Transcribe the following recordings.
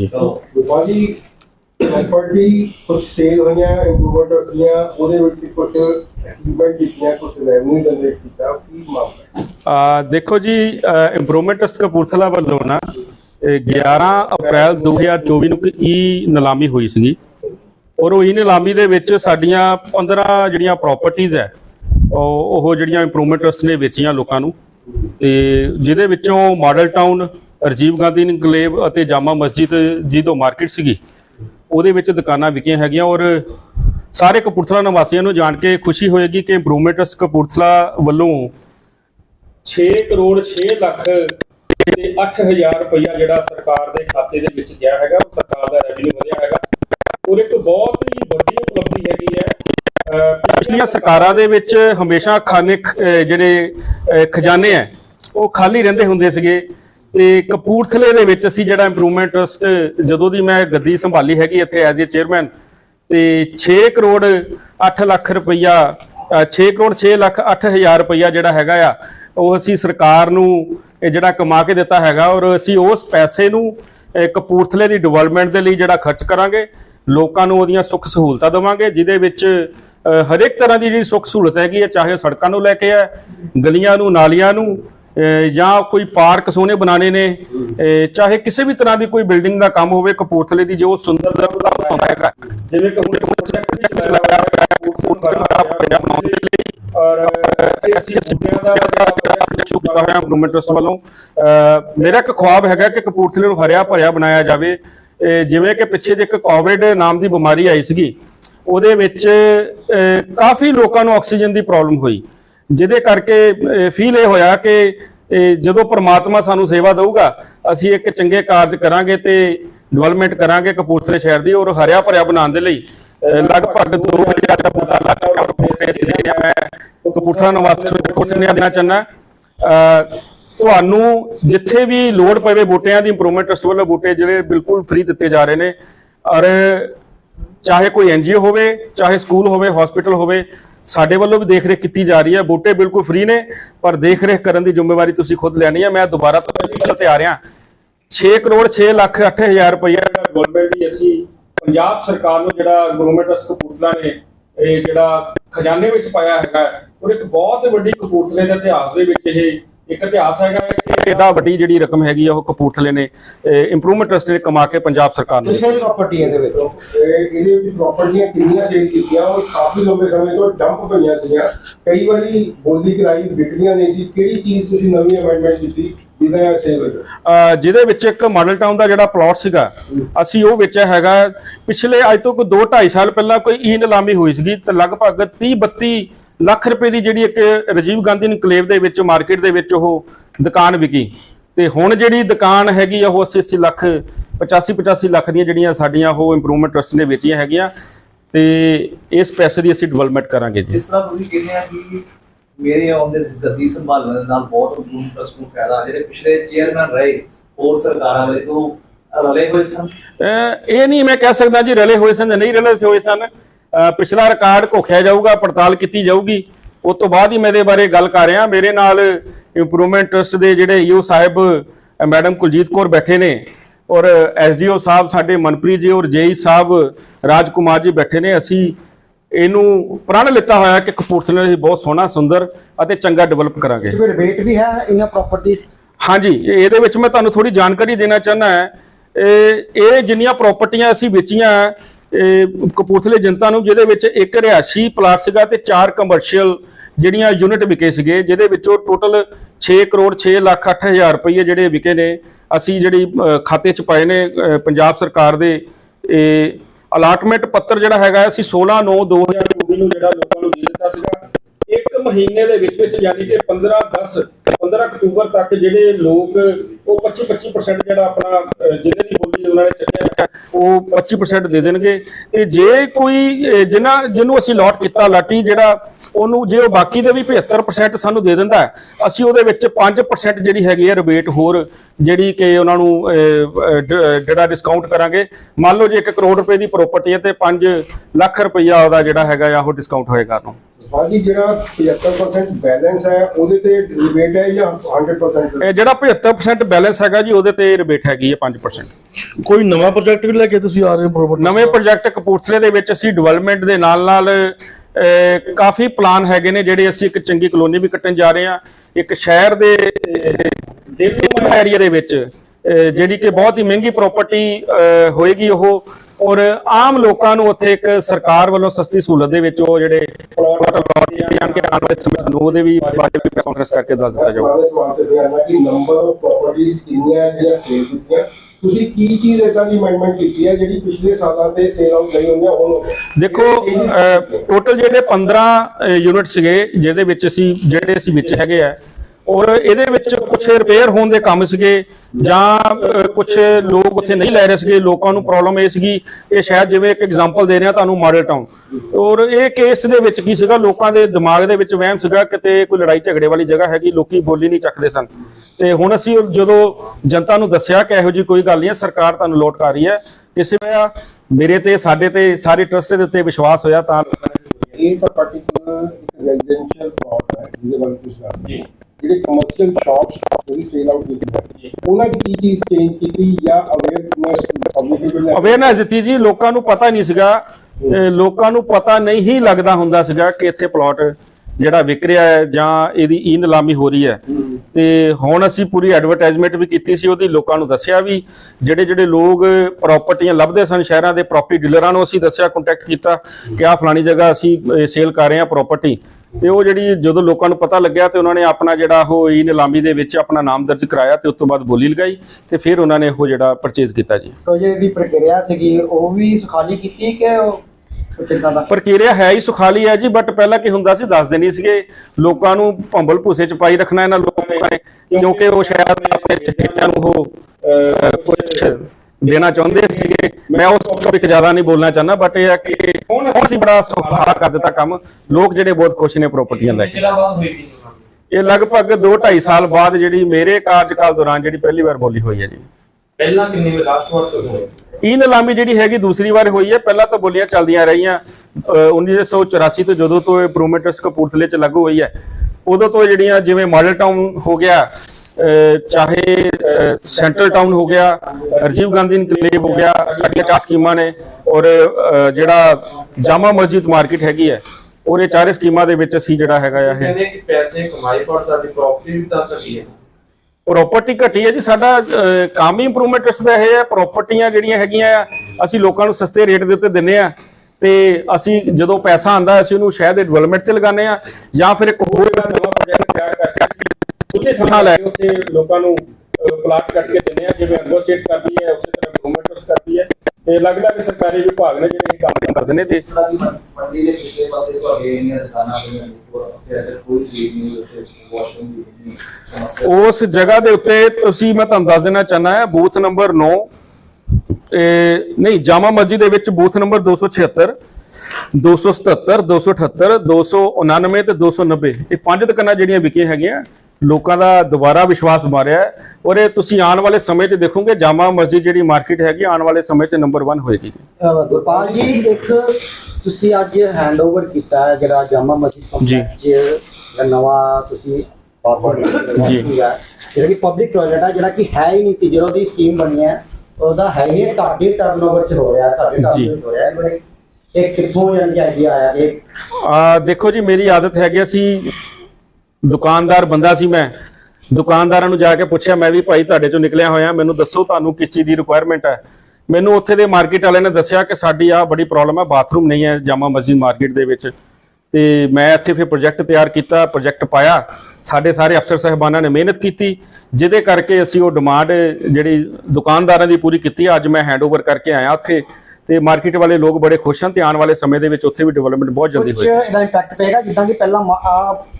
ਜੀ ਬਾਜੀ ਪ੍ਰਾਪਰਟੀ ਕੁਝ ਸੇਲ ਹੋਈਆਂ ਇੰਪਰੂਵਮੈਂਟ ਹੋਈਆਂ ਉਹਦੇ ਵਿੱਚ ਕੁਝ ਅਚੀਵਮੈਂਟ ਕੀਤੀਆਂ ਕੁਝ ਰੈਵਨਿਊ ਜਨਰੇਟ ਕੀਤਾ ਕੀ ਮਾਮਲਾ ਆ ਦੇਖੋ ਜੀ ਇੰਪਰੂਵਮੈਂਟ ਟਰਸਟ ਕਪੂਰਥਲਾ ਵੱਲੋਂ ਨਾ ਇਹ 11 ਅਪ੍ਰੈਲ 2024 ਨੂੰ ਈ ਨਿਲਾਮੀ ਹੋਈ ਸੀਗੀ। ਔਰ ਉਹ ਈ ਨਿਲਾਮੀ ਦੇ ਵਿੱਚ ਸਾਡੀਆਂ 15 ਜਿਹੜੀਆਂ ਪ੍ਰਾਪਰਟੀਆਂ ਹੈ ਉਹ ਉਹ ਜਿਹੜੀਆਂ ਇੰਪਰੂਵਮੈਂਟ ਟਰਸਟ ਨੇ ਵੇਚੀਆਂ ਲੋਕਾਂ ਨੂੰ ਤੇ ਜਿਹਦੇ ਵਿੱਚੋਂ model town Rajiv Gandhi enclave ਅਤੇ ਜਾਮਾ ਮਸਜਿਦ ਜੀ ਤੋਂ ਮਾਰਕੀਟ ਸੀਗੀ, ਉਹਦੇ ਵਿੱਚ ਦੁਕਾਨਾਂ ਵਿਕੀਆਂ ਹੈਗੀਆਂ ਔਰ ਸਾਰੇ ਕਪੂਰਥਲਾ ਨਿਵਾਸੀਆਂ ਨੂੰ ਜਾਣ ਕੇ ਖੁਸ਼ੀ ਹੋਏਗੀ ਕਿ ਇੰਪਰੂਵਮੈਂਟ ਕਪੂਰਥਲਾ ਵੱਲੋਂ 6 ਕਰੋੜ 6 ਲੱਖ ਤੇ 8000 ਰੁਪਇਆ ਜਿਹੜਾ ਸਰਕਾਰ ਦੇ ਖਾਤੇ ਦੇ ਵਿੱਚ ਗਿਆ ਹੈਗਾ, ਉਹ ਸਰਕਾਰ ਦਾ ਰੈਵਨਿਊ ਵਧਿਆ ਹੈਗਾ ਔਰ ਇੱਕ ਬਹੁਤ ਹੀ ਵੱਡੀ ਉਪਲਬਧੀ ਹੈਗੀ ਹੈ। ਪਿਛਲੀਆਂ ਸਰਕਾਰਾਂ ਦੇ ਵਿੱਚ ਹਮੇਸ਼ਾ ਖਾਨੇ ਜਿਹੜੇ ਖਜ਼ਾਨੇ ਹੈ, ਉਹ ਖਾਲੀ ਰਹਿੰਦੇ ਹੁੰਦੇ ਸੀਗੇ। ਤੇ ਕਪੂਰਥਲੇ ਦੇ ਵਿੱਚ ਅਸੀਂ ਜਿਹੜਾ ਇੰਪਰੂਵਮੈਂਟ ਟਰਸਟ ਜਦੋਂ ਦੀ ਮੈਂ ਗੱਦੀ ਸੰਭਾਲੀ ਹੈਗੀ ਇੱਥੇ ਐਜ਼ ਏ ਚੇਅਰਮੈਨ ਤੇ 6 ਕਰੋੜ 8 ਲੱਖ ਰੁਪਈਆ ਅ, 6 ਕਰੋੜ 6 ਲੱਖ 8 ਹਜ਼ਾਰ ਰੁਪਈਆ ਜਿਹੜਾ ਹੈਗਾ ਆ ਉਹ ਅਸੀਂ ਸਰਕਾਰ ਨੂੰ ਇਹ ਜਿਹੜਾ ਕਮਾ ਕੇ ਦਿੱਤਾ ਹੈਗਾ ਔਰ ਅਸੀਂ ਉਸ ਪੈਸੇ ਨੂੰ ਕਪੂਰਥਲੇ ਦੀ ਡਿਵੈਲਪਮੈਂਟ ਦੇ ਲਈ ਜਿਹੜਾ ਖਰਚ ਕਰਾਂਗੇ ਲੋਕਾਂ ਨੂੰ ਉਹਦੀਆਂ ਸੁੱਖ ਸਹੂਲਤਾਂ ਦੇਵਾਂਗੇ ਜਿਹਦੇ ਵਿੱਚ ਅ, ਹਰ ਇੱਕ ਤਰ੍ਹਾਂ ਦੀ ਜਿਹੜੀ ਸੁੱਖ ਸਹੂਲਤ ਹੈਗੀ ਹੈ ਚਾਹੇ ਉਹ ਸੜਕਾਂ ਨੂੰ ਲੈ ਕੇ ਹੈ ਗਲੀਆਂ ਨੂੰ ਨਾਲੀਆਂ ਨੂੰ ਜਾਂ ਕੋਈ ਪਾਰਕ ਸੋਹਣੇ ਬਣਾਣੇ ਨੇ ਚਾਹੇ ਕਿਸੇ ਵੀ ਤਰ੍ਹਾਂ ਦੀ ਕੋਈ ਬਿਲਡਿੰਗ ਦਾ ਕੰਮ ਹੋਵੇ, ਕਪੂਰਥਲੇ ਦੀ, ਜੋ ਸੁੰਦਰ ਦਾ ਬਣਾਉਂਦਾ ਹੈਗਾ। ਜਿਵੇਂ ਕਿ ਹੁਣ ਚਲਾਇਆ ਪੰਜਾਬ ਬਣਾਉਣ ਦੇ ਲਈ। ਔਰ ਅਸੀਂ ਦਾ ਸ਼ੁਰੂ ਕੀਤਾ ਹੋਇਆ ਇੰਪਰੂਵਮੈਂਟ ਟਰਸਟ ਵੱਲੋਂ। ਮੇਰਾ ਇੱਕ ਖੁਆਬ ਹੈਗਾ ਕਿ ਕਪੂਰਥਲੇ ਨੂੰ ਹਰਿਆ ਭਰਿਆ ਬਣਾਇਆ ਜਾਵੇ। ਜਿਵੇਂ ਕਿ ਪਿੱਛੇ ਜੇ ਇੱਕ ਕੋਵਿਡ ਨਾਮ ਦੀ ਬਿਮਾਰੀ ਆਈ ਸੀਗੀ, ਉਹਦੇ ਵਿੱਚ ਕਾਫੀ ਲੋਕਾਂ ਨੂੰ ਆਕਸੀਜਨ ਦੀ ਪ੍ਰੋਬਲਮ ਹੋਈ। ਜਿਹਦੇ ਕਰਕੇ ਫੀਲ ਇਹ ਹੋਇਆ ਕਿ ਜਦੋਂ ਪ੍ਰਮਾਤਮਾ ਸਾਨੂੰ ਸੇਵਾ ਦਊਗਾ, ਅਸੀਂ ਇੱਕ ਚੰਗੇ ਕਾਰਜ ਕਰਾਂਗੇ ਤੇ ਡਿਵੈਲਪਮੈਂਟ ਕਰਾਂਗੇ ਕਪੂਰਥਲੇ ਸ਼ਹਿਰ ਦੀ ਔਰ ਹਰਿਆ ਭਰਿਆ ਬਣਾਉਣ ਦੇ ਲਈ ਲਗਭਗ 2000 ਦਾ ਪੂਰਾ ਲੱਖ ਰੁਪਏ ਦੇ ਰਿਹਾ ਮੈਂ, ਕਪੂਰਥਲਾ ਨਿਵਾਸੀ ਨੂੰ ਖੁਸ਼ ਸੁਨੇਹਾ ਦੇਣਾ ਚਾਹੁੰਦਾ ਤੁਹਾਨੂੰ ਜਿੱਥੇ ਵੀ ਲੋੜ ਪਵੇ ਬੂਟਿਆਂ ਦੀ ਇੰਪਰੂਵਮੈਂਟ ਟਰਸਟ ਵੱਲੋਂ ਬੂਟੇ ਜਿਹੜੇ ਬਿਲਕੁਲ ਫ੍ਰੀ ਦਿੱਤੇ ਜਾ ਰਹੇ ਨੇ, ਔਰ ਚਾਹੇ ਕੋਈ ਐਨਜੀਓ ਹੋਵੇ, ਚਾਹੇ ਸਕੂਲ ਹੋਵੇ ਹਸਪੀਟਲ ਹੋਵੇ ਸਾਡੇ ਵੱਲੋਂ ਵੀ ਦੇਖ ਰੇਖ ਕੀਤੀ ਜਾ ਰਹੀ ਹੈ। ਬੂਟੇ ਬਿਲਕੁਲ ਫ੍ਰੀ ਨੇ, ਪਰ ਦੇਖ ਰੇਖ ਕਰਨ ਦੀ ਜ਼ਿੰਮੇਵਾਰੀ ਤੁਸੀਂ ਖੁਦ ਲੈਣੀ ਹੈ। ਮੈਂ ਦੁਬਾਰਾ ਤੋਂ ਇਹ ਗੱਲ ਤੇ ਆ ਰਿਹਾ। 6 ਕਰੋੜ 6 ਲੱਖ 8 ਹਜ਼ਾਰ ਰੁਪਇਆ ਗਵਰਨਮੈਂਟ ਦੀ ਅਸੀਂ ਪੰਜਾਬ ਸਰਕਾਰ ਨੂੰ ਜਿਹੜਾ ਗਵਰਨਮੈਂਟ ਆਫ ਕਪੂਰਥਲਾ ਨੇ, ਇਹ ਜਿਹੜਾ ਖਜ਼ਾਨੇ ਵਿੱਚ ਪਾਇਆ ਹੈਗਾ ਔਰ ਇੱਕ ਬਹੁਤ ਵੱਡੀ ਕਪੂਰਥਲੇ ਦੇ ਇਤਿਹਾਸ ਦੇ ਵਿੱਚ ਇਹ ਇੱਕ ਇਤਿਹਾਸ ਹੈਗਾ ਕਿ ਏਡਾ ਵੱਡੀ ਜਿਹੜੀ ਰਕਮ ਹੈਗੀ ਆ ਉਹ ਕਪੂਰਥਲੇ ਨੇ ਇੰਪਰੂਵਮੈਂਟ ਟਰਸਟ ਨੇ ਕਮਾ ਕੇ ਪੰਜਾਬ ਸਰਕਾਰ ਨੂੰ ਕਿਸੇ ਪ੍ਰਾਪਰਟੀ ਇਹਦੇ ਵਿੱਚ। ਇਹ- ਇਹਦੇ ਵਿੱਚ ਪ੍ਰਾਪਰਟੀਆਂ ਕਿੰਨੀਆਂ ਸੇਲ ਕੀਤੀਆਂ ਉਹ ਕਾਫੀ ਲੰਬੇ ਸਮੇਂ ਤੋਂ ਡੰਪ ਪਈਆਂ ਸੀਗੀਆਂ। ਕਈ ਵਾਰੀ ਬੋਲੀ ਕਰਾਈ ਵਿਕਰੀਆਂ ਨਹੀਂ ਸੀ। ਕਿਹੜੀ ਚੀਜ਼ ਤੁਸੀਂ ਨਵੀਂ ਅਮੈਂਡਮੈਂਟ ਕੀਤੀ ਜਿਹਦੇ ਵਿੱਚ ਇੱਕ ਮਾਡਲ ਟਾਊਨ ਦਾ ਜਿਹੜਾ ਪਲਾਟ ਸੀਗਾ ਅਸੀਂ ਉਹ ਵੇਚਿਆ ਹੈਗਾ। ਪਿਛਲੇ ਅੱਜ ਤੋਂ ਕੋਈ 2 2.5 ਸਾਲ ਪਹਿਲਾਂ ਕੋਈ ਈ ਨਿਲਾਮੀ ਹੋਈ ਸੀਗੀ ਤੇ ਲਗਭਗ 30 32 ਲੱਖ ਰੁਪਏ ਦੀ ਜਿਹੜੀ ਇੱਕ ਰਜੀਵ ਗਾਂਧੀ ਇਨਕਲੇਵ ਦੇ ਵਿੱਚ ਮਾਰਕੀਟ ਦੇ ਵਿੱਚ ਉਹ ਦੁਕਾਨ ਵਿਕੀ। ਤੇ ਹੁਣ ਜਿਹੜੀ ਦੁਕਾਨ ਹੈਗੀ ਆ ਉਹ 80 80 ਲੱਖ 85 85 ਲੱਖ ਦੀਆਂ ਜਿਹੜੀਆਂ ਸਾਡੀਆਂ ਉਹ ਇੰਪਰੂਵਮੈਂਟ ਟਰਸਟ ਨੇ ਵੇਚੀਆਂ ਹੈਗੀਆਂ। ਤੇ ਇਸ ਪੈਸੇ ਦੀ ਅਸੀਂ ਡਿਵੈਲਪਮੈਂਟ ਕਰਾਂਗੇ ਜੀ। ਜਿਸ ਤਰ੍ਹਾਂ ਤੁਸੀਂ ਕਹਿੰਦੇ ਆ ਕਿ ਮੇਰੇ ਆਉਂਦੇ ਗੱਦੀ ਸੰਭਾਲਣ ਦੇ ਨਾਲ ਬਹੁਤ ਗਰੁੱਪ ਟਰਸਟ ਨੂੰ ਫਾਇਦਾ ਜਿਹੜੇ ਪਿਛਲੇ ਚੇਅਰਮੈਨ ਰਹੇ ਹੋਰ ਸਰਕਾਰਾਂ ਵੇਲੇ ਤੋਂ ਰਲੇ ਹੋਏ ਸਨ? ਇਹ ਨਹੀਂ ਮੈਂ ਕਹਿ ਸਕਦਾ ਜੀ ਰਲੇ ਹੋਏ ਸਨ ਜਾਂ ਨਹੀਂ ਰਲੇ ਹੋਏ ਸਨ। ਪਿਛਲਾ ਰਿਕਾਰਡ ਘੋਖਿਆ ਜਾਊਗਾ ਪੜਤਾਲ ਕੀਤੀ ਜਾਊਗੀ। ਉਸ ਤੋਂ ਬਾਅਦ ਹੀ ਮੈਂ ਇਹਦੇ ਬਾਰੇ ਗੱਲ ਕਰ ਰਿਹਾ। ਮੇਰੇ ਨਾਲ ਇੰਪਰੂਵਮੈਂਟ ਟਰਸਟ ਦੇ ਜਿਹੜੇ ਈਓ ਸਾਹਿਬ ਮੈਡਮ ਕੁਲਜੀਤ ਕੌਰ ਬੈਠੇ ਨੇ ਔਰ ਐਸਡੀਓ ਸਾਹਿਬ ਸਾਡੇ ਮਨਪ੍ਰੀਤ ਜੀ ਔਰ ਜੇਈ ਸਾਹਿਬ ਰਾਜਕੁਮਾਰ ਜੀ ਬੈਠੇ ਨੇ। ਅਸੀਂ ਇਹਨੂੰ ਪ੍ਰਣ ਲਿੱਤਾ ਹੋਇਆ ਕਿ ਕਪੂਰਥਲੇ ਅਸੀਂ ਬਹੁਤ ਸੋਹਣਾ ਸੁੰਦਰ ਅਤੇ ਚੰਗਾ ਡਿਵੈਲਪ ਕਰਾਂਗੇ। ਕੋਈ ਰਿਬੇਟ ਵੀ ਹੈ ਇਹਨਾਂ ਪ੍ਰਾਪਰਟੀ ਹਾਂਜੀ ਇਹ- ਇਹਦੇ ਵਿੱਚ ਮੈਂ ਤੁਹਾਨੂੰ ਥੋੜੀ ਜਾਣਕਾਰੀ ਦੇਣਾ ਚਾਹੁੰਦਾ ਹਾਂ। ਇਹ ਇਹ ਜਿੰਨੀਆਂ ਪ੍ਰਾਪਰਟੀਆਂ ਅਸੀਂ ਵੇਚੀਆਂ ਕਪੂਰਥਲੇ ਜਨਤਾ ਨੂੰ ਜਿਹਦੇ ਵਿੱਚ ਇੱਕ ਰਿਹਾਇਸ਼ੀ ਪਲਾਟ ਸੀਗਾ ਤੇ ਚਾਰ ਕਮਰਸ਼ੀਅਲ ਜਿਹੜੀਆਂ ਯੂਨਿਟ ਵਿਕੇ ਸੀਗੇ, ਜਿਹਦੇ ਵਿੱਚੋਂ ਟੋਟਲ 6 ਕਰੋੜ 6 ਲੱਖ 8 ਹਜ਼ਾਰ ਰੁਪਏ ਜਿਹੜੇ ਵਿਕੇ ਨੇ, ਅਸੀਂ ਜਿਹੜੀ ਖਾਤੇ 'ਚ ਪਾਏ ਨੇ ਪੰਜਾਬ ਸਰਕਾਰ ਦੇ ਇਹ ਅਲਾਟਮੈਂਟ ਪੱਤਰ ਜਿਹੜਾ ਹੈਗਾ, ਅਸੀਂ 16 9 2024 ਨੂੰ ਜਿਹੜਾ ਲੋਕਾਂ ਨੂੰ ਦੇ ਦਿੱਤਾ ਸੀਗਾ। ਇੱਕ ਮਹੀਨੇ ਦੇ ਵਿੱਚ ਵਿੱਚ ਯਾਨੀ ਕਿ 15 10 15 ਅਕਤੂਬਰ ਤੱਕ ਜਿਹੜੇ ਲੋਕ, ਉਹ 25 25% ਜਿਹੜਾ ਆਪਣਾ ਜਿਹਦੇ ਦੀ ਬੋਲੀ ਉਹਨਾਂ ਨੇ ਚੱਕਿਆ ਉਹ 25% ਦੇ ਦੇਣਗੇ। ਤੇ ਜੇ ਕੋਈ ਜਿਨ੍ਹਾਂ, ਜਿਹਨੂੰ ਅਸੀਂ ਲੋਟ ਕੀਤਾ ਲਾਟੀ ਜਿਹੜਾ, ਉਹਨੂੰ ਜੇ ਉਹ ਬਾਕੀ ਦੇ ਵੀ 75% ਸਾਨੂੰ ਦੇ ਦਿੰਦਾ ਅਸੀਂ ਉਹਦੇ ਵਿੱਚ 5% ਜਿਹੜੀ ਹੈਗੀ ਹੈ ਰਿਬੇਟ ਹੋਰ, ਜਿਹੜੀ ਕਿ ਉਹਨਾਂ ਨੂੰ ਜਿਹੜਾ ਡਿਸਕਾਊਂਟ ਕਰਾਂਗੇ। ਮੰਨ ਲਓ ਜੇ 1 ਕਰੋੜ ਰੁਪਏ ਦੀ ਪ੍ਰਾਪਰਟੀ ਹੈ ਤੇ 5 ਲੱਖ ਰੁਪਈਆ ਉਹਦਾ ਜਿਹੜਾ ਹੈਗਾ ਆ, ਉਹ ਡਿਸਕਾਊਂਟ ਹੋਏਗਾ ਨੂੰ ਬਾਕੀ ਜਿਹੜਾ 75% ਬੈਲੈਂਸ ਹੈ ਉਹਦੇ ਤੇ ਰਿਬੇਟ ਹੈ ਜਾਂ 100% ਇਹ ਜਿਹੜਾ 75% ਬੈਲੈਂਸ ਹੈਗਾ ਜੀ ਉਹਦੇ ਤੇ ਰਿਬੇਟ ਹੈਗੀ ਹੈ 5% ਕੋਈ ਨਵਾਂ ਪ੍ਰੋਜੈਕਟ ਵੀ ਲੈ ਕੇ ਤੁਸੀਂ ਆ ਰਹੇ ਹੋ ਪ੍ਰੋਪਰਟੀ ਨਵੇਂ ਪ੍ਰੋਜੈਕਟ ਕਪੂਰਥਲੇ ਦੇ ਵਿੱਚ ਅਸੀਂ ਡਿਵੈਲਪਮੈਂਟ ਦੇ ਨਾਲ ਨਾਲ ਕਾਫੀ ਪਲਾਨ ਹੈਗੇ ਨੇ ਜਿਹੜੇ ਅਸੀਂ ਇੱਕ ਚੰਗੀ ਕਲੋਨੀ ਵੀ ਕੱਟਣ ਜਾ ਰਹੇ ਹਾਂ। ਇੱਕ ਸ਼ਹਿਰ ਦੇ ਦਿਲ ਏਰੀਆ ਦੇ ਵਿੱਚ ਜਿਹੜੀ ਕਿ ਬਹੁਤ ਹੀ ਮਹਿੰਗੀ ਪ੍ਰਾਪਰਟੀ ਹੋਏਗੀ ਉਹ ਔਰ ਆਮ ਲੋਕਾਂ ਨੂੰ ਉੱਥੇ ਇੱਕ ਸਰਕਾਰ ਵੱਲੋਂ ਸਸਤੀ ਸਹੂਲਤ ਦੇ ਵਿੱਚ ਉਹ ਜਿਹੜੇ ਪਲਾਟ ਅਲਾਟ ਜਾਣ ਕੇ ਆਉਣ ਵਾਲੇ ਸਮੇਂ ਨੂੰ ਉਹਦੇ ਵੀ ਬਾਰੇ ਵੀ ਕਾਨਫਰੰਸ ਕਰਕੇ ਦੱਸ ਦਿੱਤਾ ਜਾਊਗਾ ਕਿ ਨੰਬਰ ਆਫ ਪ੍ਰਾਪਰਟੀਆਂ ਕਿੰਨੀਆਂ ਜਿਹੜੀਆਂ ਸੇਲ ਕੀਤੀਆਂ ਤੁਸੀਂ ਕੀ ਚੀਜ਼ ਇਦਾਂ ਦੀ ਅਮੈਂਡਮੈਂਟ ਕੀਤੀ ਹੈ ਜਿਹੜੀ ਪਿਛਲੇ ਸਾਲਾਂ ਤੇ ਸੇਲ ਆਊਟ ਨਹੀਂ ਹੋਈਆਂ ਹੁਣ ਹੋ ਗਈਆਂ? ਦੇਖੋ ਟੋਟਲ ਜਿਹੜੇ 15 ਯੂਨਿਟ ਸੀਗੇ ਜਿਹਦੇ ਵਿੱਚ ਅਸੀਂ ਜਿਹੜੇ ਅਸੀਂ ਵਿੱਚ ਹੈਗੇ ਆ ਔਰ ਇਹਦੇ ਵਿੱਚ ਕੁਝ ਰਿਪੇਅਰ ਹੋਣ ਦੇ ਕੰਮ ਸੀਗੇ ਜਾਂ ਕੁਝ ਲੋਕ ਉੱਥੇ ਨਹੀਂ ਲੈ ਰਹੇ ਸੀਗੇ ਲੋਕਾਂ ਨੂੰ ਪ੍ਰੋਬਲਮ ਇਹ ਸੀਗੀ ਇਹ ਸ਼ਾਇਦ ਜਿਵੇਂ ਇੱਕ ਐਗਜ਼ਾਮਪਲ ਦੇ ਰਿਹਾ ਤੁਹਾਨੂੰ ਮਾਡਲ ਟਾਊਨ ਔਰ ਇਹ ਕੇਸ ਦੇ ਵਿੱਚ ਕੀ ਸੀਗਾ ਲੋਕਾਂ ਦੇ ਦਿਮਾਗ ਦੇ ਵਿੱਚ ਵਹਿਮ ਸੀਗਾ ਕਿਤੇ ਕੋਈ ਲੜਾਈ ਝਗੜੇ ਵਾਲੀ ਜਗ੍ਹਾ ਹੈਗੀ ਲੋਕੀ ਬੋਲੀ ਨਹੀਂ ਚੱਕਦੇ ਸਨ। ਤੇ ਹੁਣ ਅਸੀਂ ਜਦੋਂ ਜਨਤਾ ਨੂੰ ਦੱਸਿਆ ਕਿ ਇਹੋ ਜੀ ਕੋਈ ਗੱਲ ਨਹੀਂ ਹੈ ਸਰਕਾਰ ਤੁਹਾਨੂੰ ਲੋਟ ਕਰ ਰਹੀ ਹੈ ਕਿਸੇ ਵੇ ਮੇਰੇ ਤੇ ਸਾਡੇ ਤੇ ਸਾਰੇ ਟਰਸਟ ਦੇ ਉੱਤੇ ਵਿਸ਼ਵਾਸ ਹੋਇਆ ਤਾਂ ਇਹ ਤਾਂ ਪਾਰਟਿਕੂਲਰ ਇੱਕ ਰੈਜ਼ੀਡੈਂਸ਼ੀਅਲ ਹੈ ਜਿਹਦੇ ਬਾਰੇ ਤੁਸੀਂ ਦੱਸ ਹੋ। ਜਿਹੜੇ ਕਮਰਸ਼ੀਅਲ ਸ਼ਾਪਸ ਜਿਹੜੀ ਸੇਲ ਆਊਟ ਕੀਤੀ ਹੈ ਉਹਨਾਂ 'ਚ ਕੀ ਚੀਜ਼ ਚੇਂਜ ਕੀਤੀ ਜਾਂ ਅਵੇਅਰਨੈਸ ਪਬਲਿਕ ਨੂੰ ਅਵੇਅਰਨੈਸ ਦਿੱਤੀ ਜੀ ਲੋਕਾਂ ਨੂੰ ਪਤਾ ਨਹੀਂ ਸੀਗਾ ਲੋਕਾਂ ਨੂੰ ਪਤਾ ਨਹੀਂ ਹੀ ਲੱਗਦਾ ਹੁੰਦਾ ਸੀਗਾ ਕਿ ਇੱਥੇ ਪਲਾਟ ਜਿਹੜਾ ਵਿਕ ਰਿਹਾ ਹੈ ਜਾਂ ਇਹਦੀ ਈ ਨਿਲਾਮੀ ਹੋ ਰਹੀ ਹੈ। ਤੇ ਹੁਣ ਅਸੀਂ ਪੂਰੀ ਐਡਵਰਟਾਈਜ਼ਮੈਂਟ ਵੀ ਕੀਤੀ ਸੀ, ਉਹਦੀ ਲੋਕਾਂ ਨੂੰ ਦੱਸਿਆ ਵੀ ਜਿਹੜੇ ਜਿਹੜੇ ਲੋਕ ਪ੍ਰਾਪਰਟੀਆਂ ਲੱਭਦੇ ਸਨ ਸ਼ਹਿਰਾਂ ਦੇ ਪ੍ਰਾਪਰਟੀ ਡੀਲਰਾਂ ਨੂੰ ਅਸੀਂ ਦੱਸਿਆ ਕੰਟੈਕਟ ਕੀਤਾ ਕਿ ਆਹ ਫਲਾਣੀ ਜਗ੍ਹਾ ਅਸੀਂ ਸੇਲ ਕਰ ਰਹੇ ਹਾਂ ਪ੍ਰਾਪਰਟੀ ਤੇ ਉਹ ਜਿਹੜੀ ਜਦੋਂ ਲੋਕਾਂ ਨੂੰ ਪਤਾ ਲੱਗਿਆ ਤੇ ਉਹਨਾਂ ਨੇ ਆਪਣਾ ਜਿਹੜਾ ਉਹ ਈ ਨਿਲਾਮੀ ਦੇ ਵਿੱਚ ਆਪਣਾ ਨਾਮ ਦਰਜ ਕਰਾਇਆ ਤੇ ਉਸ ਤੋਂ ਬਾਅਦ ਬੋਲੀ ਲਗਾਈ ਤੇ ਫਿਰ ਉਹਨਾਂ ਨੇ ਉਹ ਜਿਹੜਾ ਪਰਚੇਜ਼ ਕੀਤਾ ਜੀ। ਪ੍ਰੋਜੈਕਟ ਦੀ ਪ੍ਰਕਿਰਿਆ ਸੀਗੀ, ਉਹ ਵੀ ਸੁਖਾਲੀ ਕੀਤੀ ਕਿ ਕਿੱਦਾਂ ਦਾ? ਪ੍ਰਕਿਰਿਆ ਹੈ ਹੀ ਸੁਖਾਲੀ ਹੈ ਜੀ ਬਟ ਪਹਿਲਾਂ ਕੀ ਹੁੰਦਾ ਸੀ ਦੱਸਦੇ ਨਹੀਂ ਸੀਗੇ। ਲੋਕਾਂ ਨੂੰ ਭੰਬਲ ਭੂਸੇ ਚ ਪਾਈ ਰੱਖਣਾ ਇਹਨਾਂ ਲੋਕਾਂ ਨੇ ਕਿਉਂਕਿ ਉਹ ਸ਼ਾਇਦ ਆਪਣੇ ਚਿੱਤਿਆਂ ਨੂੰ ਉਹ ਕੁਝ ਦੇਣਾ ਚਾਹੁੰਦੇ ਸੀਗੇ। ਮੈਂ ਉਸ ਟੌਪਿਕ ਜ਼ਿਆਦਾ ਨਹੀਂ ਬੋਲਣਾ ਚਾਹੁੰਦਾ ਬਟ ਇਹ ਹੈ ਕਿ ਹੁਣ ਅਸੀਂ ਬੜਾ ਸੁਖਾਲਾ ਕਰ ਦਿੱਤਾ ਕੰਮ। ਲੋਕ ਜਿਹੜੇ ਬਹੁਤ ਖੁਸ਼ ਨੇ ਪ੍ਰਾਪਰਟੀਆਂ ਲੈ ਕੇ। ਇਹ ਲਗਭਗ 2 2.5 ਸਾਲ ਬਾਅਦ ਜਿਹੜੀ ਮੇਰੇ ਕਾਰਜਕਾਲ ਦੌਰਾਨ ਜਿਹੜੀ ਪਹਿਲੀ ਵਾਰ ਬੋਲੀ ਹੋਈ ਹੈ ਜੀ। ਪਹਿਲਾਂ ਕਿੰਨੀ ਵਾਰ ਲਾਸਟ ਵਾਰ ਕਦੋਂ ਹੋਈ? ਇਹ ਨਿਲਾਮੀ ਜਿਹੜੀ ਹੈਗੀ ਦੂਸਰੀ ਵਾਰ ਹੋਈ ਹੈ ਪਹਿਲਾਂ ਤਾਂ ਬੋਲੀਆਂ ਚੱਲਦੀਆਂ ਰਹੀਆਂ ਅਹ 1984 ਤੋਂ ਜਦੋਂ ਤੋਂ ਇਹ ਪ੍ਰੋਮੇਟਰਸ ਕਪੂਰਥਲੇ ਚ ਲਾਗੂ ਹੋਈ ਹੈ ਉਦੋਂ ਤੋਂ ਜਿਹੜੀਆਂ ਜਿਵੇਂ ਮਾਡਲ ਟਾਊਨ ਹੋ ਗਿਆ ਚਾਹੇ ਸੈਂਟਰਲ ਟਾਊਨ ਹੋ ਗਿਆ ਰਾਜੀਵ ਗਾਂਧੀ ਇਨਕਲੇਵ ਹੋ ਗਿਆ ਸਾਡੀਆਂ ਚਾਰ ਸਕੀਮਾਂ ਨੇ ਔਰ ਜਿਹੜਾ ਜਾਮਾ ਮਸਜਿਦ ਮਾਰਕੀਟ ਹੈਗੀ ਹੈ ਔਰ ਇਹ ਚਾਰੇ ਸਕੀਮਾਂ ਦੇ ਵਿੱਚ ਅਸੀਂ ਜਿਹੜਾ ਹੈਗਾ ਇਹ ਕਹਿੰਦੇ ਕਿ ਪੈਸੇ ਕਮਾਏ ਪਰ ਸਾਡੀ ਪ੍ਰਾਪਰਟੀ ਵੀ ਤਾਂ ਘਟੀ ਹੈ। ਪ੍ਰਾਪਰਟੀ ਘਟੀ ਹੈ ਜੀ ਸਾਡਾ ਅਹ, ਕੰਮ ਹੀ ਇੰਪਰੂਵਮੈਂਟਸ ਦਾ ਇਹ ਹੈ ਪ੍ਰਾਪਰਟੀਆਂ ਜਿਹੜੀਆਂ ਹੈਗੀਆਂ ਆ ਅਸੀਂ ਲੋਕਾਂ ਨੂੰ ਸਸਤੇ ਰੇਟ ਦੇ ਉੱਤੇ ਦਿੰਨੇ ਆ ਤੇ ਅਸੀਂ ਜਦੋਂ ਪੈਸਾ ਆਂਦਾ ਅਸੀਂ ਉਹਨੂੰ ਸ਼ਹਿਰ ਦੇ ਡਿਵੈਲਪਮੈਂਟ 'ਚ ਲਗਾਉਂਦੇ ਆ ਜਾਂ ਫਿਰ ਇੱਕ ਹੋਰ ਨਵਾਂ ਪ੍ਰੋਜੈਕਟ ਤਿਆਰ ਕਰਕੇ ਖੁੱਲੇ ਥਾਂ ਲੈ ਕੇ ਉੱਥੇ ਲੋਕਾਂ ਨੂੰ ਪਲਾਟ ਕੱਟ ਕੇ ਦਿੰਦੇ ਆ ਜਿਵੇਂ ਅਰਬਨ ਸਟੇਟ ਕਰਦੀ ਹੈ ਉਸੇ ਤਰ੍ਹਾਂ ਗਵਰਨਮੈਂਟ ਉਸ ਕਰਦੀ ਹੈ ਤੇ ਅਲੱਗ-ਅਲੱਗ ਸਰਕਾਰੀ ਵਿਭਾਗ ਨੇ ਜਿਹੜੇ ਇਹ ਕੰਮ ਕਰਦੇ ਨੇ ਤੇ ਮੰਡੀ ਦੇ ਪਿਛਲੇ ਪਾਸੇ ਤੋਂ ਇੰਨੀਆਂ ਦੁਕਾਨਾਂ ਪਈਆਂ ਨੇ ਉਸ ਜਗ੍ਹਾ ਦੇ ਉੱਤੇ ਤੁਸੀਂ, ਮੈਂ ਤੁਹਾਨੂੰ ਦੱਸ ਦੇਣਾ ਚਾਹਨਾ ਹੈ, ਬੂਥ ਨੰਬਰ 9 ਇਹ ਨਹੀਂ, ਜਾਮਾ ਮਸਜਿਦ ਦੇ ਵਿੱਚ ਬੂਥ ਨੰਬਰ 276 277 278 299 ਤੇ 290 ਇਹ ਪੰਜ ਦੁਕਾਨਾਂ ਜਿਹੜੀਆਂ ਵਿਕੀਆਂ ਹੈਗੀਆਂ ਲੋਕਾਂ ਦਾ ਦੁਬਾਰਾ ਵਿਸ਼ਵਾਸ ਮਾਰਿਆ ਔਰ ਇਹ ਤੁਸੀਂ ਆਉਣ ਵਾਲੇ ਸਮੇਂ 'ਚ ਦੇਖੋਗੇ ਜਾਮਾ ਮਸਜਿਦ ਜਿਹੜੀ ਮਾਰਕੀਟ ਹੈਗੀ ਆਉਣ ਵਾਲੇ ਸਮੇਂ 'ਚ ਨੰਬਰ 1 ਹੋਏਗੀ ਗੋਪਾਲ ਜੀ ਇੱਕ ਤੁਸੀਂ ਅੱਜ ਹੈਂਡਓਵਰ ਕੀਤਾ ਹੈ ਜਿਹੜਾ ਜਾਮਾ ਮਸਜਿਦ ਕੰਪਲੈਕਸ ਨਵਾਂ ਤੁਸੀਂ ਜੀ। ਜਿਹੜਾ ਕਿ ਪਬਲਿਕ ਟਾਇਲਟ ਹੈ ਜਿਹੜਾ ਕਿ ਹੈ ਹੀ ਨਹੀਂ ਸੀ ਜਦੋਂ ਦੀ ਸਕੀਮ ਬਣੀ ਹੈ ਉਹਦਾ ਹੈ ਹੀ ਤੁਹਾਡੇ ਟਰਨਓਵਰ 'ਚ ਹੋ ਰਿਹਾ ਜੀ। ਟਰਨਓਵਰ ਹੋ ਰਿਹਾ ਹੈ ਬੜੇ ਇਹ ਕਿੱਥੋਂ ਜਾਨੀ ਆਈਡੀਆ ਆਇਆ ਇਹ ਆ ਦੇਖੋ ਜੀ ਮੇਰੀ ਆਦਤ ਹੈਗੀ ਅਸੀਂ ਦੁਕਾਨਦਾਰ ਬੰਦਾ ਸੀ ਮੈਂ। ਦੁਕਾਨਦਾਰਾਂ ਨੂੰ ਜਾ ਕੇ ਪੁੱਛਿਆ, ਮੈਂ ਵੀ ਭਾਈ ਤੁਹਾਡੇ ਚੋਂ ਨਿਕਲਿਆ ਹੋਇਆ, ਮੈਨੂੰ ਦੱਸੋ ਤੁਹਾਨੂੰ ਕਿਸ ਚੀਜ਼ ਦੀ ਰਿਕੁਆਇਰਮੈਂਟ ਹੈ? ਮੈਨੂੰ ਉੱਥੇ ਦੇ ਮਾਰਕੀਟ ਵਾਲੇ ਨੇ ਦੱਸਿਆ ਕਿ ਸਾਡੀ ਆ ਬੜੀ ਪ੍ਰੋਬਲਮ ਹੈ ਬਾਥਰੂਮ ਨਹੀਂ ਹੈ, ਜਾਮਾ ਮਸਜਿਦ ਮਾਰਕੀਟ ਦੇ ਵਿੱਚ। ਤੇ ਮੈਂ ਇੱਥੇ ਫਿਰ ਪ੍ਰੋਜੈਕਟ ਤਿਆਰ ਕੀਤਾ ਪ੍ਰੋਜੈਕਟ ਪਾਇਆ। ਸਾਡੇ ਸਾਰੇ ਅਫਸਰ ਸਾਹਿਬਾਨਾਂ ਨੇ ਮਿਹਨਤ ਕੀਤੀ, ਜਿਹਦੇ ਕਰਕੇ ਅਸੀਂ ਉਹ ਡਿਮਾਂਡ ਜਿਹੜੀ ਦੁਕਾਨਦਾਰਾਂ ਦੀ ਪੂਰੀ ਕੀਤੀ। ਅੱਜ ਮੈਂ ਹੈਂਡਓਵਰ ਕਰਕੇ ਆਇਆ ਉੱਥੇ। ਤੇ ਮਾਰਕੀਟ ਵਾਲੇ ਲੋਕ ਬੜੇ ਖੁਸ਼ ਹਨ ਤੇ ਆਉਣ ਵਾਲੇ ਸਮੇਂ ਦੇ ਵਿੱਚ ਉੱਥੇ ਵੀ ਡਿਵੈਲਪਮੈਂਟ ਬਹੁਤ ਜਲਦੀ ਕੁਝ ਹੋਏਗੀ। ਇਹਦਾ ਇੰਪੈਕਟ ਪਏਗਾ ਜਿੱਦਾਂ ਕਿ ਪਹਿਲਾਂ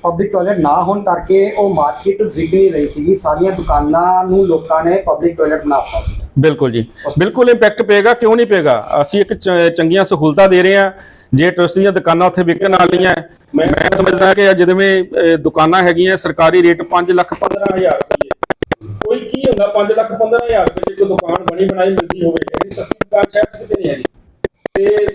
ਪਬਲਿਕ ਟਾਇਲਟ ਨਾ ਹੋਣ ਕਰਕੇ ਉਹ ਮਾਰਕੀਟ ਵਿਕ ਨਹੀਂ ਰਹੀ ਸੀਗੀ। ਸਾਰੀਆਂ ਦੁਕਾਨਾਂ ਨੂੰ ਲੋਕਾਂ ਨੇ ਪਬਲਿਕ ਟਾਇਲਟ ਬਣਾਤਾ ਸੀ। ਬਿਲਕੁਲ ਜੀ। ਬਿਲਕੁਲ ਇੰਪੈਕਟ ਪਏਗਾ ਕਿਉਂ ਨਹੀਂ ਪਏਗਾ? ਅਸੀਂ ਇੱਕ ਚੰਗੀਆਂ ਸਹੂਲਤਾਂ ਦੇ ਰਹੇ ਹਾਂ। ਜੇ ਟਰਸਟ ਦੀਆਂ ਦੁਕਾਨਾਂ ਉੱਥੇ ਵਿਕਣ ਵਾਲੀਆਂ ਮੈਂ ਸਮਝਦਾ ਕਿ ਜਿਵੇਂ ਦੁਕਾਨਾਂ ਹੈਗੀਆਂ ਸਰਕਾਰੀ ਰੇਟ 5 ਲੱਖ 15000 ਰੁਪਏ। ਕੋਈ ਕੀ ਹੁੰਦਾ? 5 ਲੱਖ 15000 ਰੁਪਏ ਚ ਇੱਕ ਦੁਕਾਨ ਬਣੀ ਬਣਾਈ ਮਿਲਦੀ ਹੋਵੇ ਐਡੀ ਸਸਤੀ ਦੁਕਾਨ ਸ਼ਾਇਦ ਕਿਤੇ ਨਹੀਂ ਹੈਗੀ। ਤੇ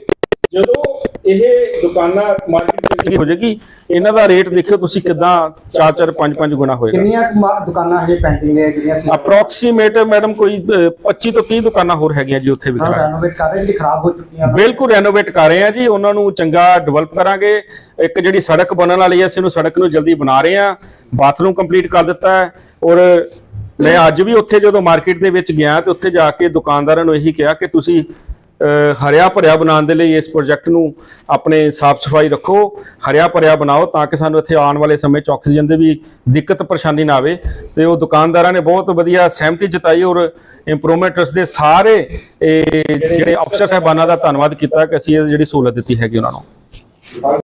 ਜਦੋਂ ਇਹ ਦੁਕਾਨਾਂ ਮਾਰਕੀਟ ਚ ਹੋ ਜਾਏਗੀ ਇਹਨਾਂ ਦਾ ਰੇਟ ਦੇਖਿਓ ਤੁਸੀਂ ਕਿਦਾਂ 4-4 5-5 ਗੁਣਾ ਹੋਏਗਾ। ਕਿੰਨੀਆਂ ਦੁਕਾਨਾਂ ਹਜੇ ਪੈਂਟਿੰਗ ਨੇ ਜਿਹੜੀਆਂ ਸੀ? ਅਪਰੋਕਸੀਮੇਟ ਮੈਡਮ ਕੋਈ ਅਹ, 25 ਤੋਂ 30 ਦੁਕਾਨਾਂ ਹੋਰ ਹੈਗੀਆਂ ਜੀ ਉੱਥੇ ਵੀ ਕਰਾਂਗੇ ਰੈਨੋਵੇਟ ਕਰ ਰਹੇ ਜਿਹੜੀ ਖਰਾਬ ਹੋ ਚੁੱਕੀਆਂ। ਬਿਲਕੁਲ ਰੈਨੋਵੇਟ ਕਰ ਰਹੇ ਆ ਜੀ ਉਹਨਾਂ ਨੂੰ ਚੰਗਾ ਡਿਵੈਲਪ ਕਰਾਂਗੇ। ਇੱਕ ਜਿਹੜੀ ਸੜਕ ਬਣਨ ਵਾਲੀ ਹੈ ਅਸੀਂ ਉਹਨੂੰ ਸੜਕ ਨੂੰ ਜਲਦੀ ਬਣਾ ਰਹੇ ਆ ਬਾਥਰੂਮ ਕੰਪਲੀਟ ਕਰ ਦਿੱਤਾ ਹੈ ਔਰ ਮੈਂ ਅੱਜ ਵੀ ਉੱਥੇ ਜਦੋਂ ਮਾਰਕੀਟ ਦੇ ਵਿੱਚ ਗਿਆ ਤੇ ਉੱਥੇ ਜਾ ਕੇ ਦੁਕਾਨਦਾਰਾਂ ਨੂੰ ਇਹੀ ਕਿਹਾ ਕਿ ਤੁਸੀਂ ਹਰਿਆ ਭਰਿਆ ਬਣਾਉਣ ਦੇ ਲਈ ਇਸ ਪ੍ਰੋਜੈਕਟ ਨੂੰ ਆਪਣੇ ਸਾਫ਼ ਸਫ਼ਾਈ ਰੱਖੋ, ਹਰਿਆ ਭਰਿਆ ਬਣਾਓ ਤਾਂ ਕਿ ਸਾਨੂੰ ਇੱਥੇ ਆਉਣ ਵਾਲੇ ਸਮੇਂ 'ਚ ਆਕਸੀਜਨ ਦੇ ਵੀ ਦਿੱਕਤ ਪਰੇਸ਼ਾਨੀ ਨਾ ਆਵੇ। ਤੇ ਉਹ ਦੁਕਾਨਦਾਰਾਂ ਨੇ ਬਹੁਤ ਵਧੀਆ ਸਹਿਮਤੀ ਜਤਾਈ ਔਰ ਇੰਪਰੂਵਮੈਂਟਸ ਦੇ ਸਾਰੇ, ਇਹ ਜਿਹੜੇ ਅਫਸਰ ਸਾਹਿਬਾਨਾਂ ਦਾ ਧੰਨਵਾਦ ਕੀਤਾ ਕਿ ਅਸੀਂ ਇਹ ਜਿਹੜੀ ਸਹੂਲਤ ਦਿੱਤੀ ਹੈਗੀ ਉਹਨਾਂ ਨੂੰ।